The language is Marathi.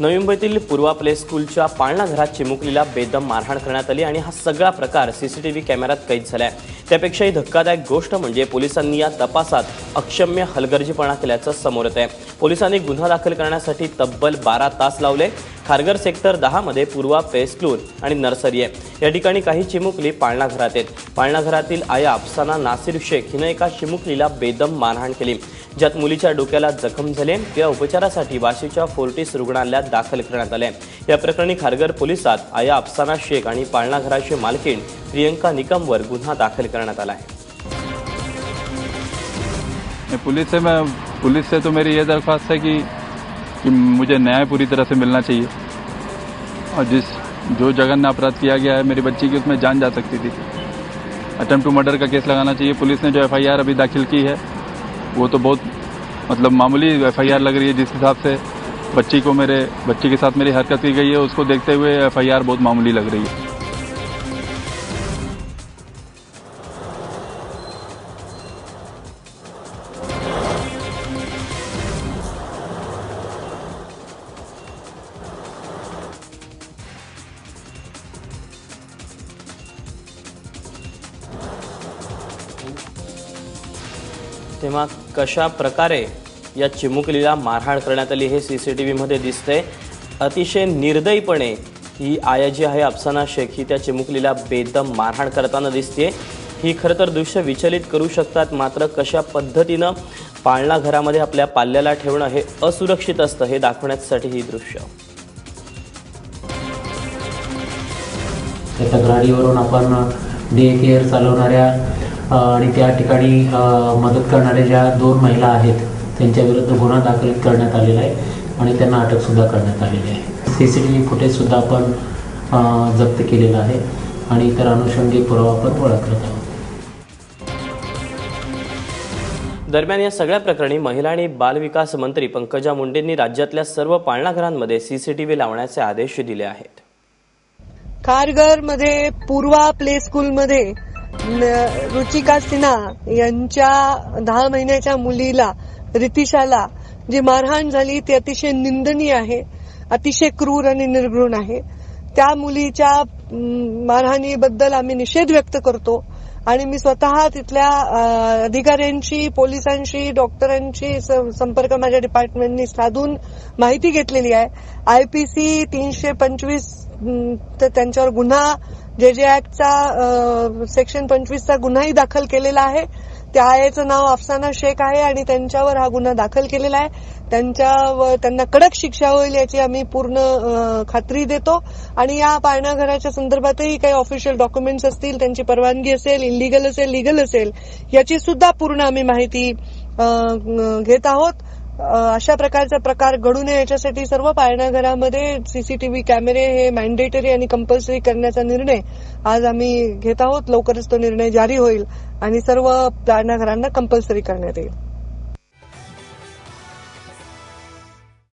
नवी मुंबईतील पूर्वा प्ले स्कूलच्या पाळणा घरात चिमुकलीला बेदम मारहाण करण्यात आली आणि हा सगळा प्रकार सीसीटीव्ही कॅमेऱ्यात कैद झालाय. त्यापेक्षाही धक्कादायक गोष्ट म्हणजे पोलिसांनी या तपासात अक्षम्य हलगर्जीपणा केल्याचं समोर येत आहे पोलिसांनी गुन्हा दाखल करण्यासाठी तब्बल बारा तास लावले खारघर सेक्टर दहामध्ये पूर्वा पेस्क्लून आणि नर्सरी आहे. या ठिकाणी काही चिमुकली पाळणा घरात आहेत. पाळणा घरातील आया अफसाना नासिर शेख हिनं एका चिमुकलीला बेदम मारहाण केली. ज्यात मुलीच्या डोक्याला जखम झाले त्या उपचारासाठी वाशीच्या फोर्टिस रुग्णालयात दाखल करण्यात आले. या प्रकरणी खारघर पोलिसात आया अफसाना शेख आणि पाळणा घराची मालकीण प्रियंका निकमवर गुन्हा दाखल करण्यात आला आहे. पुलिस से मैं पुलिस से तो मेरी ये दरख्वास्त है कि कि मुझे न्याय पूरी तरह से मिलना चाहिए। और जिस, जो जघन्य अपराध किया गया है मेरी बच्ची की, उसमें जान जा सकती थी। अटेम्प्ट टू मर्डर का केस लगाना चाहिए। पुलिस ने जो एफआईआर अभी दाखिल की है, वो तो बहुत मतलब मामूली एफआईआर लग रही है जिस हिसाब से बच्ची को मेरे, बच्ची के साथ मेरी हरकत की गई है, उसको देखते हुए एफआईआर बहुत मामूली लग रही है। तेव्हा कशा प्रकारे या चिमुकलीला मारहाण करण्यात आली हे सी सी टी व्हीमध्ये दिसतंय. अतिशय निर्दयीपणे ही आया जी आहे अफसाना शेख. ही त्या चिमुकलीला बेदम मारहाण करताना दिसते ही खरं तर दृश्य विचलित करू शकतात मात्र कशा पद्धतीनं पाळणा घरामध्ये आपल्या पाल्याला ठेवणं हे असुरक्षित असतं हे दाखवण्यासाठी ही दृश्य. त्या तक्रारीवरून आपण डे केअर चालवणाऱ्या आणि त्या ठिकाणी मदत करणाऱ्या ज्या दोन महिला आहेत त्यांच्या विरुद्ध गुन्हा दाखल करण्यात आलेला आहे आणि त्यांना अटकसुद्धा करण्यात आलेली आहे. सी सी टी व्ही फुटेजसुद्धा आपण जप्त केलेलं आहे आणि इतर अनुषंगिक पुरावा आपण गोळा करत आहोत. दरम्यान या सगळ्या प्रकरणी महिला आणि बालविकास मंत्री पंकजा मुंडेंनी राज्यातल्या सर्व पाळणाघरांमध्ये सीसीटीव्ही लावण्याचे आदेश दिले आहेत. खारघरमध्ये पूर्वा प्ले स्कूल मध्ये रुचिका सिन्हा यांच्या दहा महिन्याच्या मुलीला रितिशाला जी मारहाण झाली ती अतिशय निंदनीय आहे अतिशय क्रूर आणि निर्घृण आहे. त्या मुलीच्या मारहाणीबद्दल आम्ही निषेध व्यक्त करतो आणि मी स्वतः तिथल्या अधिकाऱ्यांशी पोलिसांशी डॉक्टरांशी स- संपर्क माझ्या डिपार्टमेंटनी साधून माहिती घेतलेली आहे. आयपीसी तीनशे पंचवीस त्यांच्यावर गुन्हा जे जे ऍक्टचा सेक्शन पंचवीसचा गुन्हाही दाखल केलेला आहे. त्या आयचं नाव अफसाना शेख आहे आणि त्यांच्यावर हा गुन्हा दाखल केलेला आहे. त्यांच्यावर त्यांना कडक शिक्षा होईल याची आम्ही पूर्ण खात्री देतो. आणि या पाळणाघराच्या संदर्भातही काही ऑफिशियल डॉक्युमेंट्स असतील त्यांची परवानगी असेल इलिगल असेल लिगल असेल याची सुद्धा पूर्ण आम्ही माहिती घेत आहोत. अशा प्रकारचा प्रकार घडू नये याच्यासाठी सर्व पाळणाघरामध्ये सीसीटीव्ही कॅमेरे हे मॅन्डेटरी आणि कंपल्सरी करण्याचा निर्णय आज आम्ही घेत आहोत. लवकरच तो निर्णय जारी होईल आणि सर्व पाळणाघरांना कंपल्सरी करण्यात येईल.